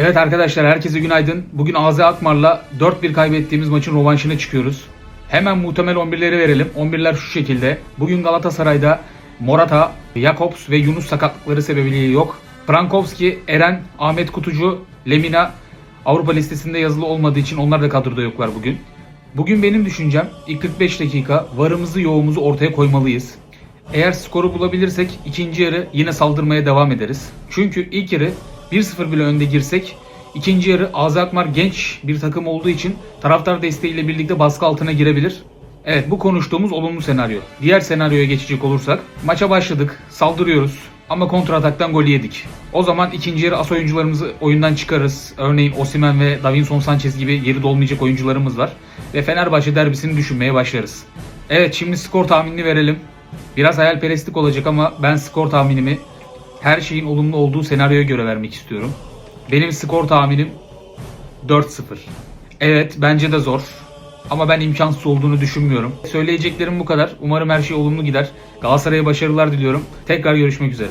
Evet arkadaşlar herkese günaydın. Bugün AZ Akmar'la 4-1 kaybettiğimiz maçın rovanşına çıkıyoruz. Hemen muhtemel 11'leri verelim. 11'ler şu şekilde. Bugün Galatasaray'da Morata, Jakobs ve Yunus sakatlıkları sebebiyle yok. Frankowski, Eren, Ahmet Kutucu, Lemina Avrupa listesinde yazılı olmadığı için onlar da kadroda yoklar bugün. Bugün benim düşüncem ilk 45 dakika varımızı yoğumuzu ortaya koymalıyız. Eğer skoru bulabilirsek ikinci yarı yine saldırmaya devam ederiz. Çünkü ilk yarı 1-0 bile önde girsek ikinci yarı AZ Alkmaar genç bir takım olduğu için taraftar desteğiyle birlikte baskı altına girebilir. Evet bu konuştuğumuz olumlu senaryo. Diğer senaryoya geçecek olursak maça başladık, saldırıyoruz ama kontrataktan gol yedik. O zaman ikinci yarı as oyuncularımızı oyundan çıkarız. Örneğin Osimhen ve Davinson Sanchez gibi yeri dolmayacak oyuncularımız var. Ve Fenerbahçe derbisini düşünmeye başlarız. Evet şimdi skor tahminini verelim. Biraz hayalperestlik olacak ama ben skor tahminimi her şeyin olumlu olduğu senaryoya göre vermek istiyorum. Benim skor tahminim 4-0. Evet bence de zor. Ama ben imkansız olduğunu düşünmüyorum. Söyleyeceklerim bu kadar. Umarım her şey olumlu gider. Galatasaray'a başarılar diliyorum. Tekrar görüşmek üzere.